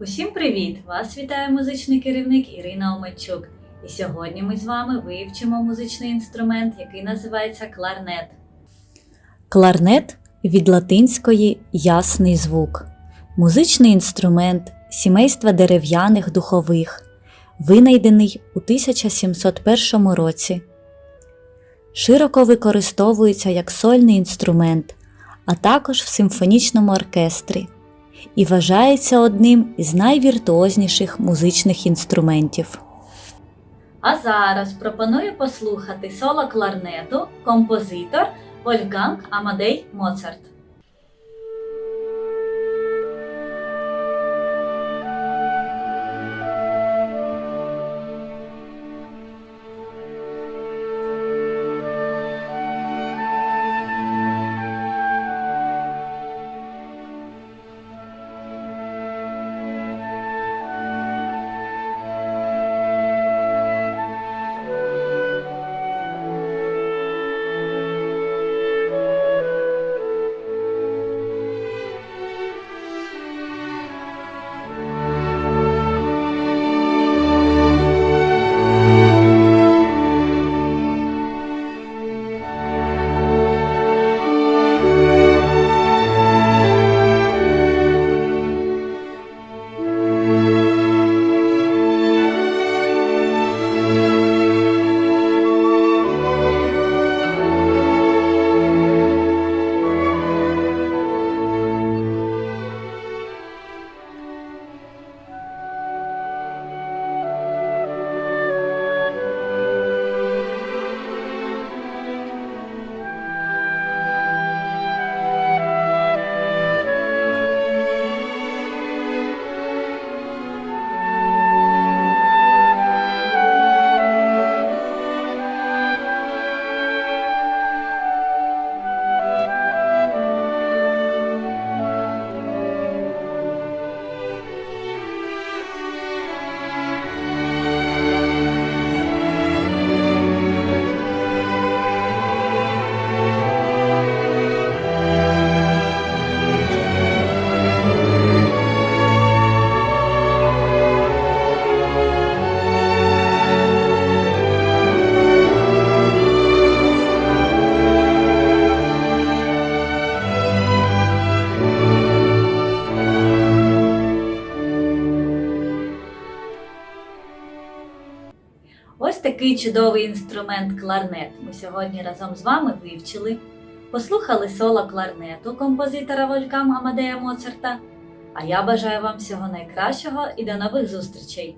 Усім привіт! Вас вітає музичний керівник Ірина Омельчук. І сьогодні ми з вами вивчимо музичний інструмент, який називається кларнет. Кларнет від латинської ясний звук. Музичний інструмент сімейства дерев'яних духових, винайдений у 1701 році. Широко використовується як сольний інструмент, а також в симфонічному оркестрі і вважається одним із найвіртуозніших музичних інструментів. А зараз пропоную послухати соло кларнету композитор Вольфганг Амадей Моцарт. Такий чудовий інструмент кларнет. Ми сьогодні разом з вами вивчили, послухали соло кларнету композитора Волькам Амадея Моцарта. А я бажаю вам всього найкращого і до нових зустрічей!